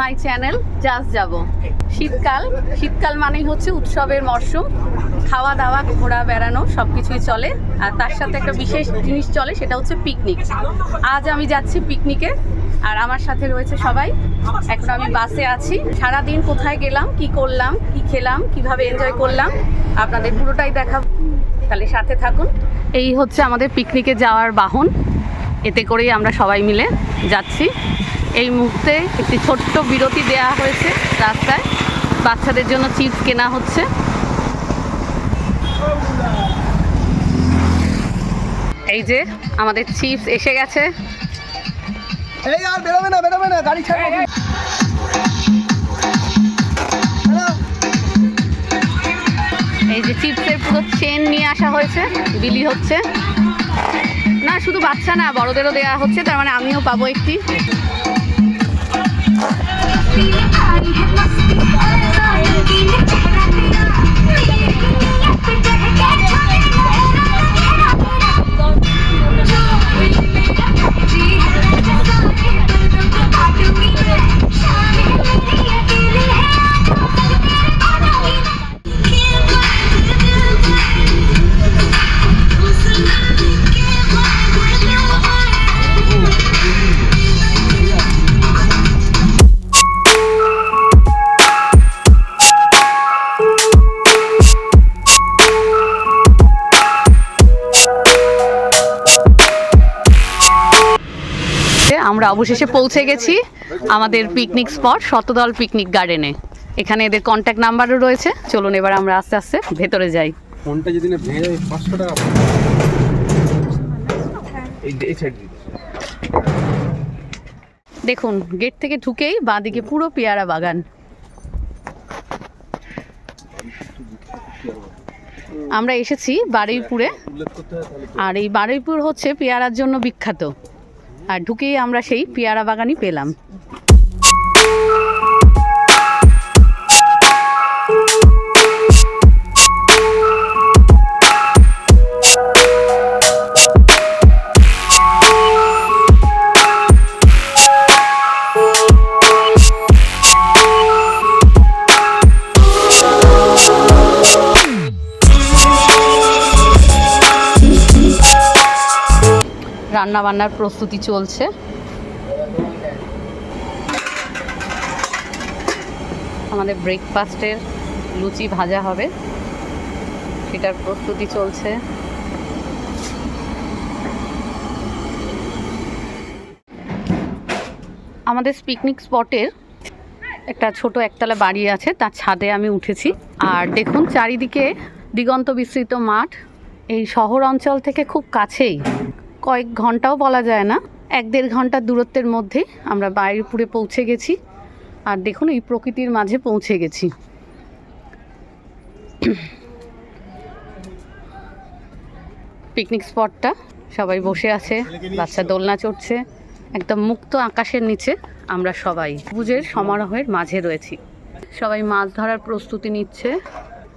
My channel, just যাব। শীতকাল শীতকাল মানেই হচ্ছে উৎসবের মরশুম। খাওয়া দাওয়া, ঘোরা, বেড়ানো সব কিছুই চলে। আর তার সাথে একটা বিশেষ জিনিস চলে, সেটা হচ্ছে পিকনিক। আজ আমি যাচ্ছি পিকনিকে, আর আমার সাথে রয়েছে সবাই। এখন আমি বাসে আছি। সারা দিন কোথায় গেলাম, কি করলাম, কি খেলাম, কীভাবে এনজয় করলাম, আপনাদের পুরোটাই দেখাবো। তাহলে সাথে থাকুন। এই হচ্ছে আমাদের পিকনিকে যাওয়ার বাহন। এতে করেই আমরা সবাই মিলে যাচ্ছি। এই মুহূর্তে একটি ছোট্ট বিরতি দেওয়া হয়েছে রাস্তায়। বাচ্চাদের জন্য চিপস কেনা হচ্ছে। এই যে আমাদের চিপস এসে গেছে। এই আর বেরোবে না বেরোবে না গাড়ি ছাড়ো। এই যে। চিপসের পুরো চেন নিয়ে আসা হয়েছে বিলি হচ্ছে। না শুধু বাচ্চা না বড়দেরও দেওয়া হচ্ছে তার মানে আমিও পাবো একটি। আমরা অবশেষে পৌঁছে গেছি আমাদের পিকনিক স্পট শতদল পিকনিক গার্ডেনে এখানে এদের কন্ট্যাক্ট নাম্বারও রয়েছে। চলুন এবার আমরা আস্তে আস্তে ভেতরে যাই। ফোনটা যদি না ভেঙে যায় পাঁচশো টাকা দেখুন গেট থেকে ঢুকেই বাঁদিকে পুরো পেয়ারা বাগান। আমরা এসেছি বারুইপুরে। আর এই বারুইপুর হচ্ছে পেয়ারার জন্য বিখ্যাত। আর ঢুকেই আমরা সেই পেয়ারা বাগানই পেলাম। রান্না বান্নার প্রস্তুতি চলছে। আমাদের ব্রেকফাস্টের লুচি ভাজা হবে। সেটার প্রস্তুতি চলছে। আমাদের পিকনিক স্পটের একটা ছোট একতলা বাড়ি আছে, তার ছাদে আমি উঠেছি। আর দেখুন, চারিদিকে দিগন্ত বিস্তৃত মাঠ। এই শহর অঞ্চল থেকে খুব কাছেই কয়েক ঘন্টাও বলা যায় না এক দেড় ঘণ্টার দূরত্বের মধ্যেই আমরা বাইরপুরে পৌঁছে গেছি আর দেখুন এই প্রকৃতির মাঝে পৌঁছে গেছি পিকনিক স্পটটা সবাই বসে আছে বাচ্চা দোলনা চড়ছে একদম মুক্ত আকাশের নিচে আমরা সবাই সবুজের সমারোহের মাঝে রয়েছি সবাই মাছ ধরার প্রস্তুতি নিচ্ছে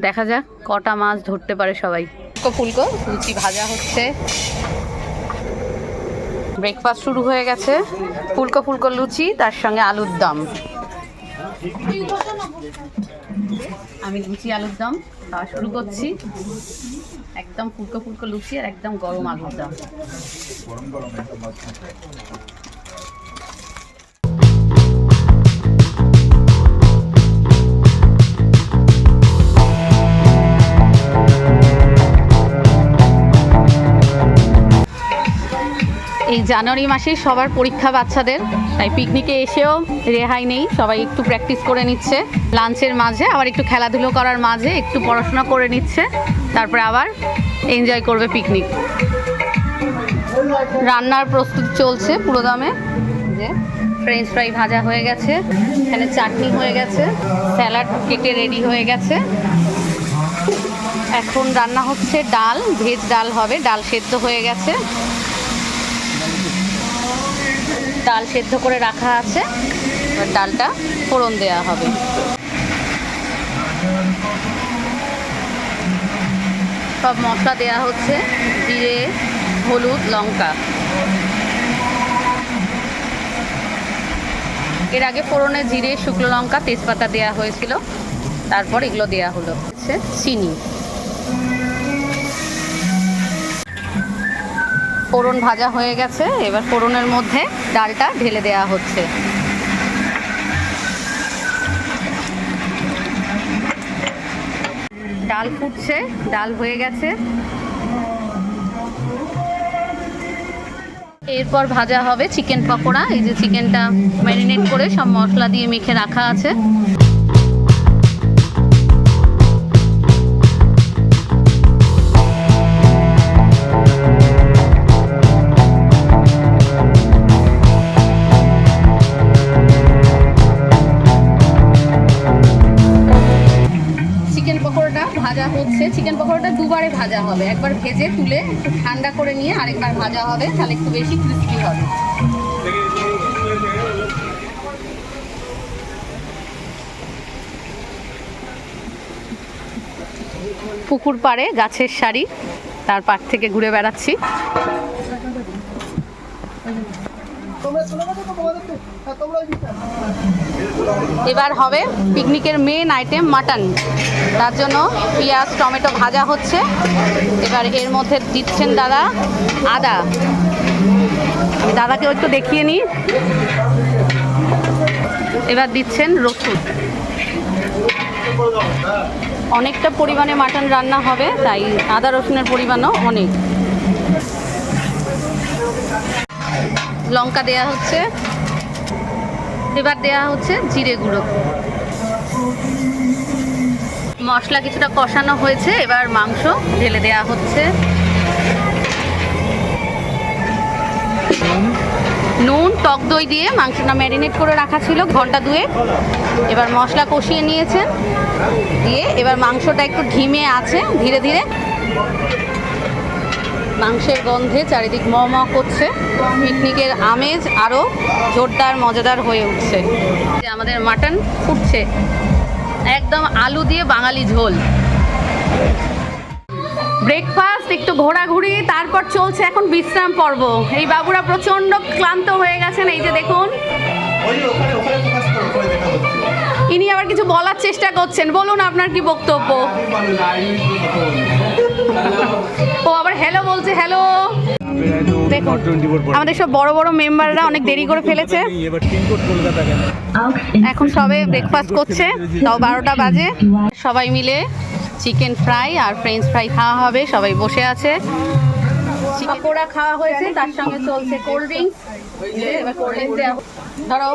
দেখা যাক কটা মাছ ধরতে পারে সবাই ফুলকো ফুলকো লুচি ভাজা হচ্ছে ব্রেকফাস্ট শুরু হয়ে গেছে। ফুলকো ফুলকো লুচি, তার সঙ্গে আলুর দম। আমি লুচি, আলুর দম খাওয়া শুরু করছি। একদম ফুলকো ফুলকো লুচি আর একদম গরম আলুর দম। এই জানুয়ারি মাসে সবার পরীক্ষা বাচ্চাদের, তাই পিকনিকে এসেও রেহাই নেই, সবাই একটু প্র্যাকটিস করে নিচ্ছে। লাঞ্চের মাঝে, আবার একটু খেলাধুলো করার মাঝে, একটু পড়াশোনা করে নিচ্ছে, তারপরে আবার এনজয় করবে পিকনিক রান্নার প্রস্তুত চলছে পুরো দামে। যে ফ্রেঞ্চ ফ্রাই ভাজা হয়ে গেছে, এখানে চাটনি হয়ে গেছে স্যালাড কেটে রেডি হয়ে গেছে। এখন রান্না হচ্ছে ডাল ভেজ ডাল হবে, ডাল সেদ্ধ হয়ে গেছে। ডাল সেদ্ধ করে রাখা আছে। ডালটা ফোড়ন দেওয়া হবে। সব মশলা দেওয়া হচ্ছে, জিরে, হলুদ, লঙ্কা। এর আগে ফোড়নে জিরে, শুকনো লঙ্কা, তেজপাতা দেওয়া হয়েছিল। তারপর এগুলো দেওয়া হলো। চিনি। ফোড়ন ভাজা হয়ে গেছে। এবার ফোড়নের মধ্যে ডালটা ঢেলে দেওয়া হচ্ছে। ডাল ফুটছে, ডাল হয়ে গেছে। এরপর ভাজা হবে চিকেন পকোড়া। এই যে চিকেনটা ম্যারিনেট করে সব মশলা দিয়ে মেখে রাখা আছে। দুবারে ভাজা হবে। একবার ভেজে তুলে একটু ঠান্ডা করে নিয়ে আরেকবার ভাজা হবে, তাহলে একটু বেশি ক্রিস্পি হবে। পুকুর পাড়ে গাছের সারি, তার পাড় থেকে ঘুরে বেড়াচ্ছি। তোমরা এবার হবে পিকনিকের মেন আইটেম মাটন তার জন্য পেঁয়াজ, টমেটো ভাজা হচ্ছে। এবার এর মধ্যে দিচ্ছেন দাদা আদা। আমি দাদাকে একটু দেখিয়ে নিই। এবার দিচ্ছেন রসুন। অনেকটা পরিমাণে মাটন রান্না হবে, তাই আদা রসুনের পরিমাণও অনেক। লঙ্কা দেয়া হচ্ছে। এবার দেয়া হচ্ছে জিরে গুঁড়ো। মশলা কিছুটা কষানো হয়েছে, এবার মাংস ঢেলে দেয়া হচ্ছে। নুন, টক দই দিয়ে মাংসটা ম্যারিনেট করে রাখা ছিল ঘণ্টা দুয়ে এবার মশলা কষিয়ে নিয়েছেন। দিয়ে এবার মাংসটা একটু ঢিমে আছে, ধীরে ধীরে। মাংসের গন্ধে চারিদিক ম ম করছে। পিকনিকের আমেজ আরও জোরদার, মজাদার হয়ে উঠছে। যে আমাদের মাটন ফুটছে। একদম আলু দিয়ে বাঙালি ঝোল। ব্রেকফাস্ট একটু ঘোরাঘুরি, তারপর চলছে এখন বিশ্রাম পর্ব। এই বাবুরা প্রচণ্ড ক্লান্ত হয়ে গেছেন, এই যে দেখুন। ইনি আবার কিছু বলার চেষ্টা করছেন। বলুন আপনার কি বক্তব্য? ও আবার হ্যালো বলছে হ্যালো আমাদের সব বড় বড় মেম্বাররা অনেক দেরি করে ফেলেছে। এখন সবে ব্রেকফাস্ট করছে, তাও বারোটা বাজে। সবাই মিলে চিকেন ফ্রাই আর ফ্রেঞ্চ ফ্রাই খাওয়া হবে, সবাই বসে আছে। পকোড়া খাওয়া হয়েছে, তার সঙ্গে চলছে কোল্ড ড্রিঙ্কস ধরো।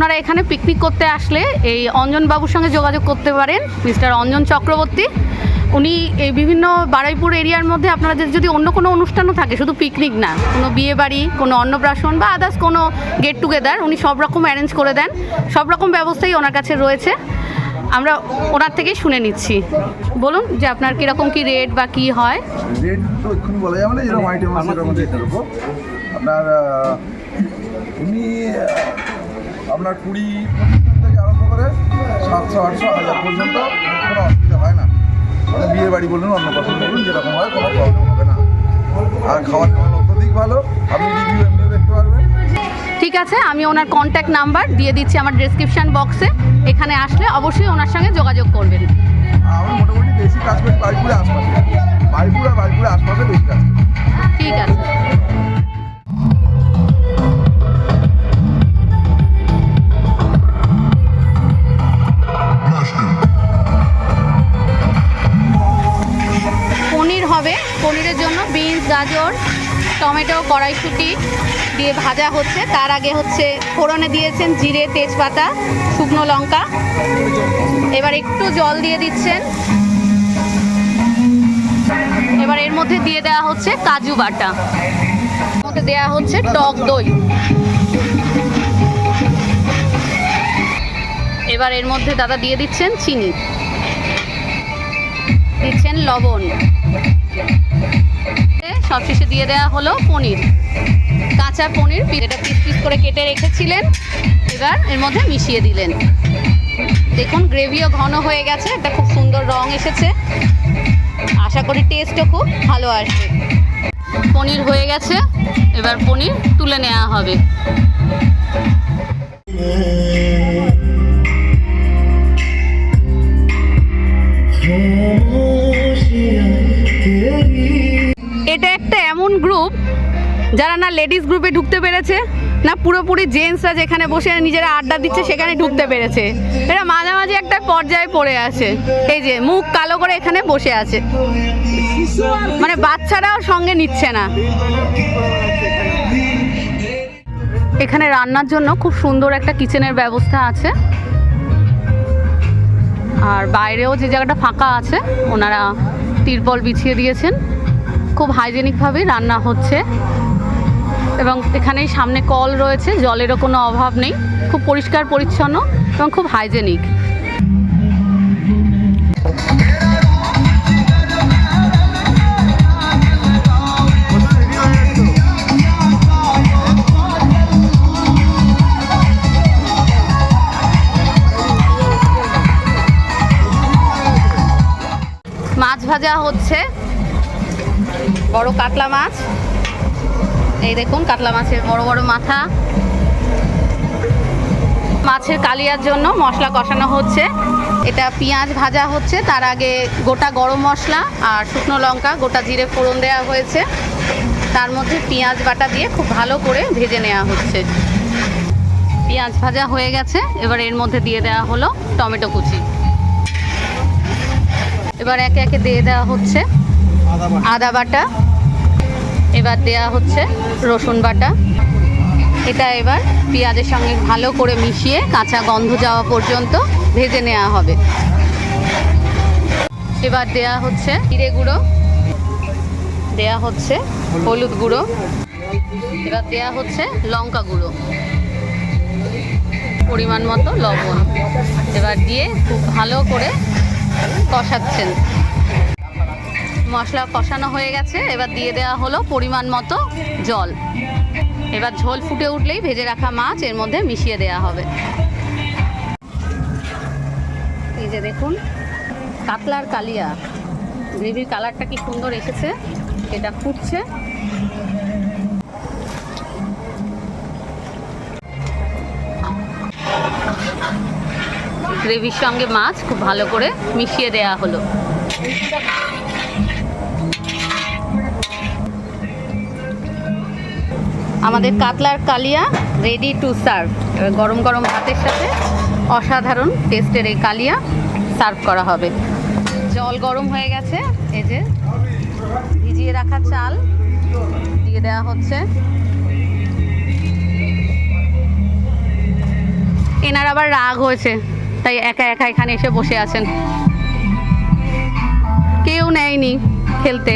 আপনারা এখানে পিকনিক করতে আসলে এই অঞ্জন বাবুর সঙ্গে যোগাযোগ করতে পারেন মিস্টার অঞ্জন চক্রবর্তী। উনি এই বিভিন্ন বারুইপুর এরিয়ার মধ্যে আপনাদের যদি অন্য কোনো অনুষ্ঠানও থাকে শুধু পিকনিক না কোনো বিয়ে বাড়ি কোনো অন্নপ্রাশন বা আদার্স কোনো গেট টুগেদার উনি সব রকম অ্যারেঞ্জ করে দেন। সব রকম ব্যবস্থাই ওনার কাছে রয়েছে। আমরা ওনার থেকেই শুনে নিচ্ছি। বলুন যে আপনার কীরকম কি রেট বা কি হয়? রেট তো এক্ষুনি বলা যাবে না যেরকম আইটেম আছে সেরকম আপনার আহ, আপনার কুড়ি পঁচিশ থেকে আরম্ভ করে সাতশো আটশো হাজার পর্যন্ত কোনো অসুবিধা হয় না। মানে বিয়ে বাড়ি বলুন অন্য কথা বলুন যেরকম হয় কোনো প্রবলেম হবে না। আর খাওয়ার দাওয়ার অত্যধিক ভালো আপনি রিভিউ এমনিও দেখতে পারবেন। ঠিক আছে আমি ওনার কন্ট্যাক্ট নাম্বার দিয়ে দিচ্ছি আমার ডেসক্রিপশন বক্সে এখানে আসলে অবশ্যই ওনার সঙ্গে যোগাযোগ করবেন। আমি মোটামুটি বেশি কাজ করি বাড়িপুরে আশপাশে। বাড়িপুর বাড়িপুরে আশপাশে বেশি কাজ করি। ঠিক আছে। টমেটো কড়াইশুঁটি দিয়ে ভাজা হচ্ছে। তার আগে হচ্ছে ফোড়নে দিয়েছেন জিরে, তেজপাতা, শুকনো লঙ্কা। এবার একটু জল দিয়ে দিচ্ছেন। এবার এর মধ্যে দিয়ে দেওয়া হচ্ছে কাজু বাটা। মধ্যে দেওয়া হচ্ছে টক দই। এবার এর মধ্যে দাদা দিয়ে দিচ্ছেন চিনি। দিচ্ছেন লবণ। সবশেষে দিয়ে দেওয়া হলো পনির। কাঁচা পনির এটা পিস পিস করে কেটে রেখেছিলেন। এবার এর মধ্যে মিশিয়ে দিলেন। দেখুন, গ্রেভিও ঘন হয়ে গেছে, একটা খুব সুন্দর রং এসেছে। আশা করি টেস্টও খুব ভালো আসবে। পনির হয়ে গেছে, এবার পনির তুলে নেওয়া হবে। এমন গ্রুপ যারা না লেডিস গ্রুপে ঢুকতে পেরেছে, না পুরোপুরি জেন্টসরা যেখানে বসে নিজেরা আড্ডা দিচ্ছে সেখানে ঢুকতে পেরেছে। এটা মাঝামাঝি একটা পর্যায়ে পড়ে আছে। এই যে মুখ কালো করে এখানে বসে আছে। মানে বাচ্চারাও সঙ্গে নিচ্ছে না। এখানে রান্নার জন্য খুব সুন্দর একটা কিচেনের ব্যবস্থা আছে। আর বাইরেও যে জায়গাটা ফাঁকা আছে, ওনারা তিরপল বিছিয়ে দিয়েছেন। খুব হাইজেনিকভাবেই রান্না হচ্ছে। এবং এখানেই সামনে কল রয়েছে, জলেরও কোনো অভাব নেই। খুব পরিষ্কার, পরিচ্ছন্ন এবং খুব হাইজেনিক। মাছ ভাজা হচ্ছে। বড় কাতলা মাছ। এই দেখুন কাতলা মাছের বড় বড় মাথা। মাছের কালিয়ার জন্য মশলা কষানো হচ্ছে। এটা পেঁয়াজ ভাজা হচ্ছে, তার আগে গোটা গরম মশলা আর শুকনো লঙ্কা, গোটা জিরে ফোড়ন দেওয়া হয়েছে। তার মধ্যে পেঁয়াজ বাটা দিয়ে খুব ভালো করে ভেজে নেওয়া হচ্ছে। পেঁয়াজ ভাজা হয়ে গেছে, এবার এর মধ্যে দিয়ে দেওয়া হলো টমেটো কুচি। এবার একে একে দিয়ে দেওয়া হচ্ছে। আদা বাটা। এবার দেয়া হচ্ছে রসুন বাটা। এটা এবার পেঁয়াজের সঙ্গে ভালো করে মিশিয়ে কাঁচা গন্ধ যাওয়া পর্যন্ত ভেজে নেওয়া হবে। এবার দেয়া হচ্ছে জিরে গুঁড়ো। দেয়া হচ্ছে হলুদ গুঁড়ো। এবার দেয়া হচ্ছে লঙ্কা গুঁড়ো। পরিমাণ মতো লবণ। এবার দিয়ে খুব ভালো করে কষাচ্ছেন। মশলা কষানো হয়ে গেছে, এবার দিয়ে দেওয়া হলো পরিমাণ মতো জল। এবার ঝোল ফুটে উঠলেই ভেজে রাখা মাছ এর মধ্যে মিশিয়ে দেওয়া হবে। এই যে দেখুন, কাতলার কালিয়া। গ্রেভির কালারটা কি সুন্দর এসেছে, এটা ফুটছে। গ্রেভির সঙ্গে মাছ খুব ভালো করে মিশিয়ে দেওয়া হলো। আমাদের কাতলার কালিয়া রেডি টু সার্ভ গরম গরম ভাতের সাথে অসাধারণ টেস্টের এই কালিয়া সার্ভ করা হবে। জল গরম হয়ে গেছে, এই যে ভিজিয়ে রাখা চাল দিয়ে দেওয়া হচ্ছে। এনার আবার রাগ হয়েছে, তাই একা একা এখানে এসে বসে আছেন। কেউ নেয়নি খেলতে।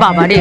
বাবারে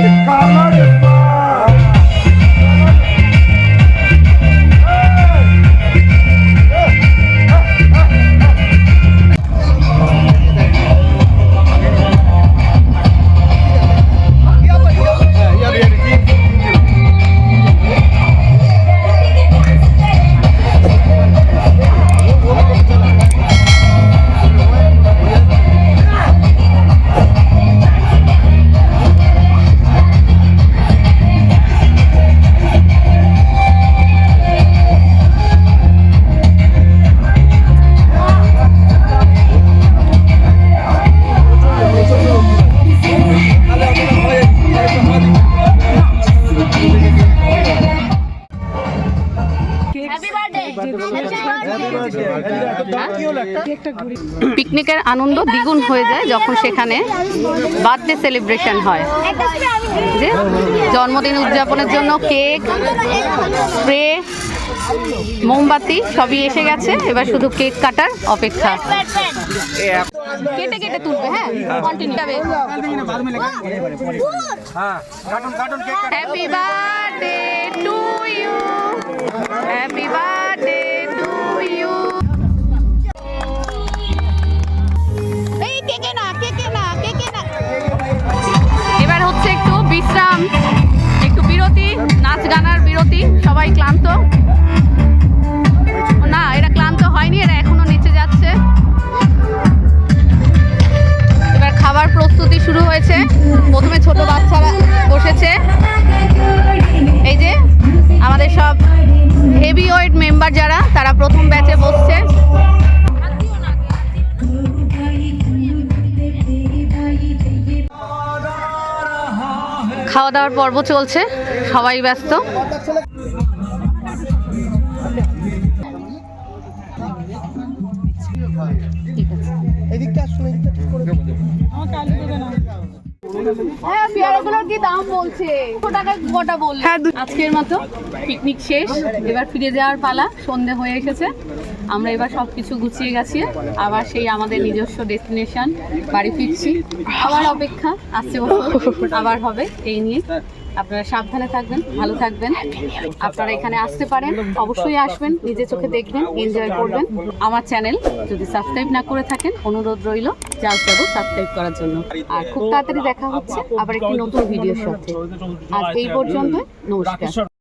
পিকনিকের আনন্দ দ্বিগুণ হয়ে যায় যখন সেখানে বার্থডে সেলিব্রেশন হয়। যে জন্মদিন উদযাপনের জন্য কেক স্প্রে মোমবাতি সবই এসে গেছে। এবার শুধু কেক কাটার অপেক্ষা। কেটে কেটে তুলবে হ্যাঁ? কন্টিনিউ যাবে happy birthday to you happy birthday গানার বিরতি, সবাই ক্লান্ত। না, এরা ক্লান্ত হয়নি, এরা এখনও নিচে যাচ্ছে। এবার খাবার প্রস্তুতি শুরু হয়েছে। প্রথমে ছোট বাচ্চারা বসেছে। বলছে কত টাকা কটা বললে আজকের মতো পিকনিক শেষ, এবার ফিরে যাওয়ার পালা, সন্ধে হয়ে এসেছে। আমরা এবার সব কিছু গুছিয়ে গেছি, আবার সেই আমাদের নিজস্ব ডেস্টিনেশন বাড়ি ফিরছি। আবার অপেক্ষা, আসছে আবার হবে, এই নিয়ে। আপনারা সাবধানে থাকবেন, ভালো থাকবেন। আপনারা এখানে আসতে পারেন, অবশ্যই আসবেন, নিজে চোখে দেখবেন এনজয় করবেন। আমার চ্যানেল যদি সাবস্ক্রাইব না করে থাকেন, অনুরোধ রইল যাও যাব সাবস্ক্রাইব করার জন্য। আর খুব তাড়াতাড়ি দেখা হচ্ছে, আবার একটি নতুন ভিডিওর সাথে। আজ এই পর্যন্ত নমস্কার।